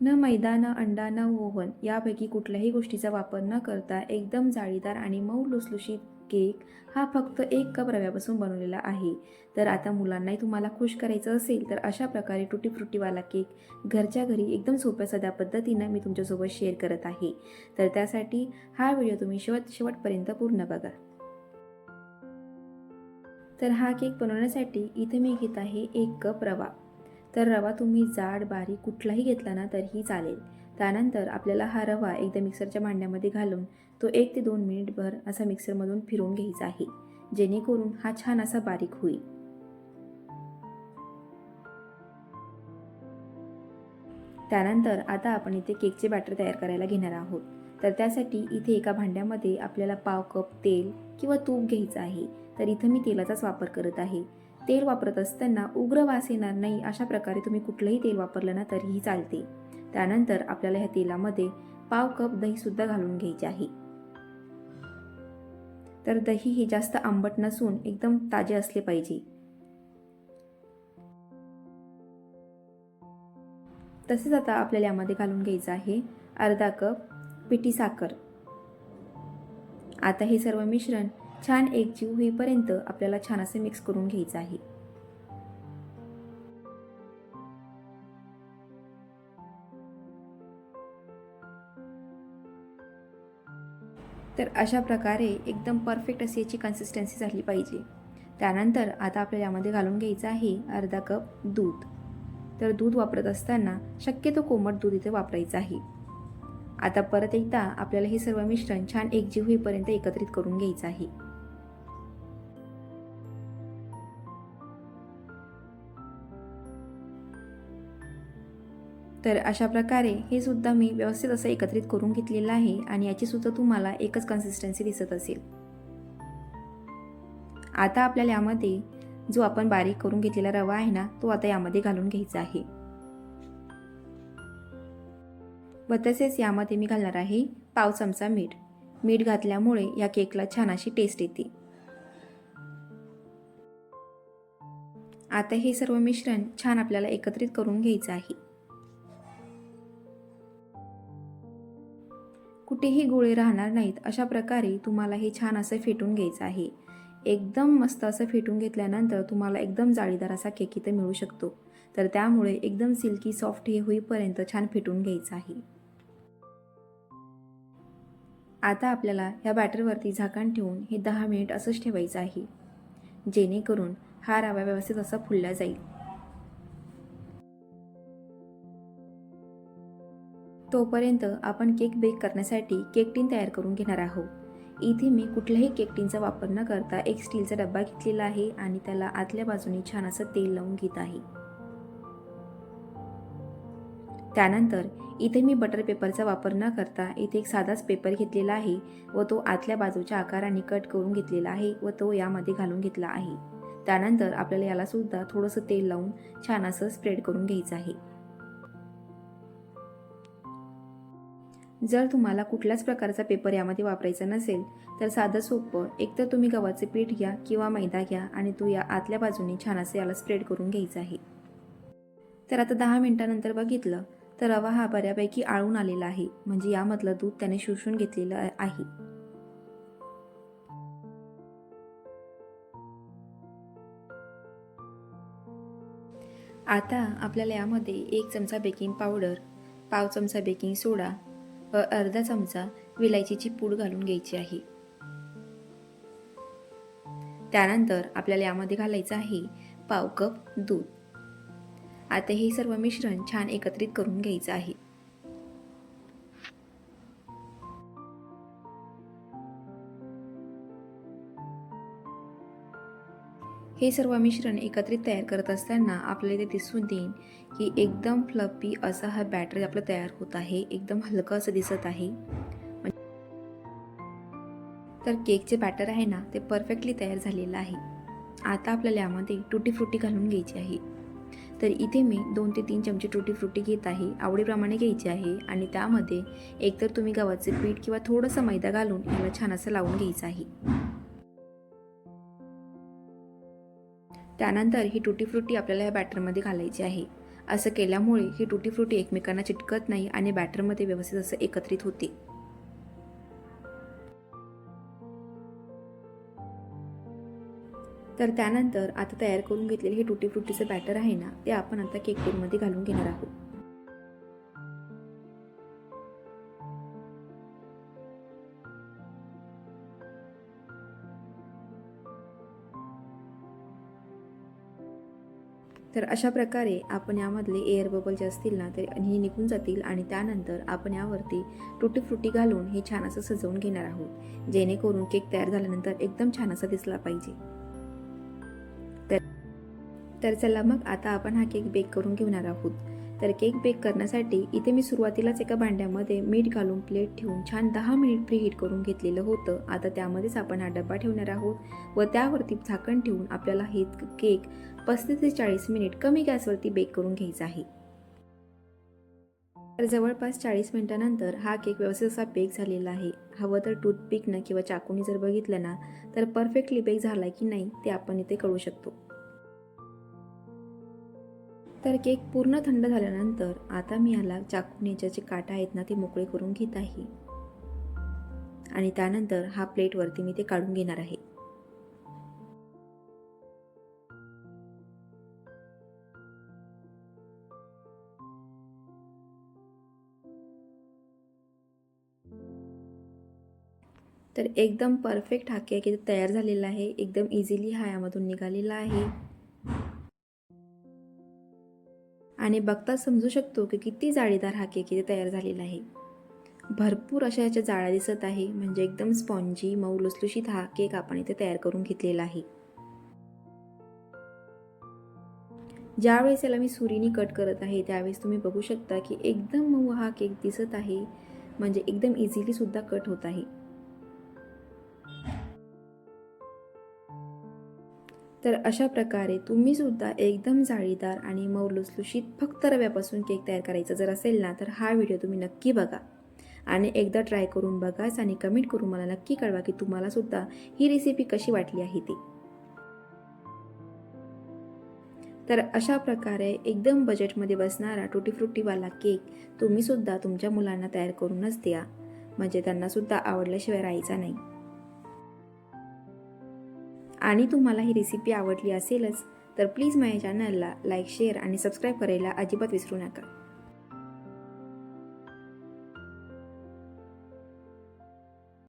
न मैदा न अंडा न ओव्हन यापैकी कुठल्याही गोष्टीचा वापर न करता एकदम जाळीदार आणि मऊ लुसलुशीत केक हा फक्त एक कप रव्यापासून बनवलेला आहे. तर आता मुलांनाही तुम्हाला खुश करायचं असेल तर अशा प्रकारे टुटी फ्रुटीवाला केक घरच्या घरी एकदम सोप्या साध्या पद्धतीनं मी तुमच्यासोबत शेअर करत आहे. तर त्यासाठी हा व्हिडिओ तुम्ही शेवट शेवटपर्यंत पूर्ण बघा. तर हा केक बनवण्यासाठी इथे मी घेत आहे एक कप रवा. तर रवा तुम्ही जाड बारीक कुठलाही घेतला ना तरीही चालेल. त्यानंतर आपल्याला हा रवा एकदा मिक्सरच्या भांड्यामध्ये घालून तो एक ते दोन मिनिटभर असा मिक्सरमधून फिरवून घ्यायचा आहे. जेणेकरून हा छान असा बारीक होईल. त्यानंतर आता आपण इथे केकचे बॅटर तयार करायला घेणार आहोत. तर त्यासाठी इथे एका भांड्यामध्ये आपल्याला पाव कप तेल किंवा तूप घ्यायचं आहे. तर इथं मी तेलाचाच वापर करत आहे. तेल वापरत असताना उग्र वास येणार नाही अशा प्रकारे तुम्ही कुठलंही तेल वापरलं ना तरीही चालते. त्यानंतर आपल्याला ह्या तेलामध्ये पाव कप दहीसुद्धा घालून घ्यायचे आहे. तर दही हे जास्त आंबट नसून एकदम ताजे असले पाहिजे. तसेच आता आपल्याला यामध्ये घालून घ्यायचं आहे अर्धा कप पिठी साखर. आता हे सर्व मिश्रण छान एकजीव होईपर्यंत आपल्याला छान असे मिक्स करून घ्यायचं आहे. तर अशा प्रकारे एकदम परफेक्ट अशी याची कन्सिस्टन्सी झाली पाहिजे. त्यानंतर आता आपल्याला यामध्ये घालून घ्यायचं आहे अर्धा कप दूध. तर दूध वापरत असताना शक्यतो कोमट दूध इथे वापरायचं आहे. आता परत एकदा आपल्याला हे सर्व मिश्रण छान एकजीव होईपर्यंत एकत्रित करून घ्यायचं आहे. तर अशा प्रकारे हे सुद्धा मी व्यवस्थित असं एकत्रित करून घेतलेलं आहे आणि याची सुद्धा तुम्हाला एकच कन्सिस्टन्सी दिसत असेल. आता आपल्याला यामध्ये जो आपण बारीक करून घेतलेला रवा आहे ना तो आता यामध्ये घालून घ्यायचा आहे. व तसेच यामध्ये मी घालणार आहे पाव चमचा मीठ. मीठ घातल्यामुळे या केकला छान अशी टेस्ट येते. आता हे सर्व मिश्रण छान आपल्याला एकत्रित करून घ्यायचं आहे. कुठेही गोळे राहणार नाहीत अशा प्रकारे तुम्हाला हे छान असं फेटून घ्यायचं आहे. एकदम मस्त असं फेटून घेतल्यानंतर तुम्हाला एकदम जाळीदार असा केक इथं मिळू शकतो. तर त्यामुळे एकदम सिल्की सॉफ्ट हे होईपर्यंत छान फेटून घ्यायचं आहे. आता आपल्याला ह्या बॅटरवरती झाकण ठेवून हे दहा मिनिट असंच ठेवायचं आहे. जेणेकरून हा रवा व्यवस्थित असा फुलला जाईल. तोपर्यंत आपण केक बेक करण्यासाठी केक टीन तयार करून घेणार आहोत. इथे मी कुठल्याही केक टीनचा वापर न करता एक स्टीलचा डब्बा घेतलेला आहे आणि त्याला आतल्या बाजूने छान असं तेल लावून घेत आहे. त्यानंतर इथे मी बटर पेपरचा वापर न करता इथे एक साधाच पेपर घेतलेला आहे व तो आतल्या बाजूच्या आकाराने कट करून घेतलेला आहे व तो यामध्ये घालून घेतला आहे. त्यानंतर आपल्याला याला सुद्धा थोडंसं तेल लावून छान असं स्प्रेड करून घ्यायचं आहे. जर तुम्हाला कुठल्याच प्रकारचा पेपर यामध्ये वापरायचा नसेल तर साधं सोपं एकतर तुम्ही गव्हाचे पीठ घ्या किंवा मैदा घ्या आणि तो या आतल्या बाजूने छान असे याला स्प्रेड करून घ्यायचं आहे. तर आता दहा मिनिटानंतर बघितलं तर रवा हा बऱ्यापैकी आळून आलेला आहे म्हणजे यामधलं दूध त्याने शोषून घेतलेलं आहे. आता आपल्याला यामध्ये एक चमचा बेकिंग पावडर पाव चमचा बेकिंग सोडा व अर्धा चमचा विलायचीची पूड घालून घ्यायची आहे. त्यानंतर आपल्याला यामध्ये घालायचं आहे पाव कप दूध. आता हे सर्व मिश्रण छान एकत्रित करून घ्यायचं आहे. हे सर्व मिश्रण एकत्रित तयार करत असताना आपल्याला ते दिसून देईन की एकदम फ्लपी असा हा बॅटर आपला तयार होत आहे. एकदम हलकं असं दिसत आहे. तर केकचे बॅटर आहे ना ते परफेक्टली तयार झालेलं आहे. आता आपल्याला यामध्ये टुटी फ्रुटी घालून घ्यायची आहे. तर इथे मी दोन ते तीन चमचे टुटी फ्रुटी घेत आहे. आवडीप्रमाणे घ्यायची आहे आणि त्यामध्ये एकतर तुम्ही गव्हाचे पीठ किंवा थोडंसं मैदा घालून याला छान असं लावून घ्यायचं आहे. त्यानंतर ही टुटी फ्रुटी आपल्याला या बॅटरमध्ये घालायची आहे. असं केल्यामुळे ही टुटी फ्रुटी एकमेकांना चिटकत नाही आणि बॅटरमध्ये व्यवस्थित असं एकत्रित होते. तर त्यानंतर आता तयार करून घेतलेले हे टुटी फ्रुटीचं बॅटर आहे ना ते आपण आता केक टूरमध्ये घालून घेणार आहोत. तर अशा प्रकारे आपण यामधले एअर बबल जे असतील ना ते हे निघून जातील आणि त्यानंतर आपण यावरती टुटी फ्रुटी घालून हे छान असं सजवून घेणार आहोत. जेणेकरून केक तयार झाल्यानंतर एकदम छान असा दिसला पाहिजे. तर तर चला मग आता आपण हा केक बेक करून घेणार आहोत. तर केक बेक करण्यासाठी इथे मी सुरुवातीलाच एका भांड्यामध्ये मीठ घालून प्लेट ठेवून छान दहा मिनिट प्रीहीट करून घेतलेलं होतं. आता त्यामध्येच आपण हा डबा ठेवणार आहोत व त्यावरती झाकण ठेवून आपल्याला हे केक पस्तीस ते चाळीस मिनिट कमी गॅसवरती बेक करून घ्यायचा आहे. तर जवळपास चाळीस मिनिटानंतर हा केक व्यवस्थित असा बेक झालेला आहे. हवं तर टूथपिकनं किंवा चाकूनी जर बघितलं ना तर परफेक्टली बेक झाला की नाही ते आपण इथे कळू शकतो. तर केक पूर्ण थंड झाल्यानंतर आता मी याला चाकूने ज्याचे काटा आहेत ना ते मोकळे करून घेत आहे. आणि त्यानंतर हा प्लेटवरती मी ते काढून घेणार आहे. तर एकदम परफेक्ट हा केक तयार झालेला आहे. एकदम इझिली हा यामधून निघालेला आहे. आणि बघता समजू शकतो की किती जाळीदार हा केक इथे तयार झालेला आहे. भरपूर अशा याच्या जाळ्या दिसत आहे म्हणजे एकदम स्पॉन्जी मऊ लुसलुशीत हा केक आपण इथे तयार करून घेतलेला आहे. ज्यावेळेस याला मी सुरीनी कट करत आहे त्यावेळेस तुम्ही बघू शकता की एकदम मऊ हा केक दिसत आहे म्हणजे एकदम इझिली सुद्धा कट होत आहे. तर अशा प्रकारे तुम्ही सुद्धा एकदम जाळीदार आणि मऊ लुसलुशीत फक्त रव्यापासून केक तयार करायचा जर असेल ना तर हा व्हिडिओ तुम्ही नक्की बघा. आणि एकदा ट्राय करून बघाच आणि कमेंट करून मला नक्की कळवा की तुम्हाला सुद्धा ही रेसिपी कशी वाटली आहे ती. तर अशा प्रकारे एकदम बजेटमध्ये बसणारा टुटी फ्रुटीवाला केक तुम्हीसुद्धा तुमच्या मुलांना तयार करूनच द्या. म्हणजे त्यांनासुद्धा आवडल्याशिवाय राहायचा नाही. आणि तुम्हाला ही रेसिपी आवडली असेलच तर प्लीज माझ्या चॅनलला लाईक शेअर आणि सबस्क्राईब करायला अजिबात विसरू नका.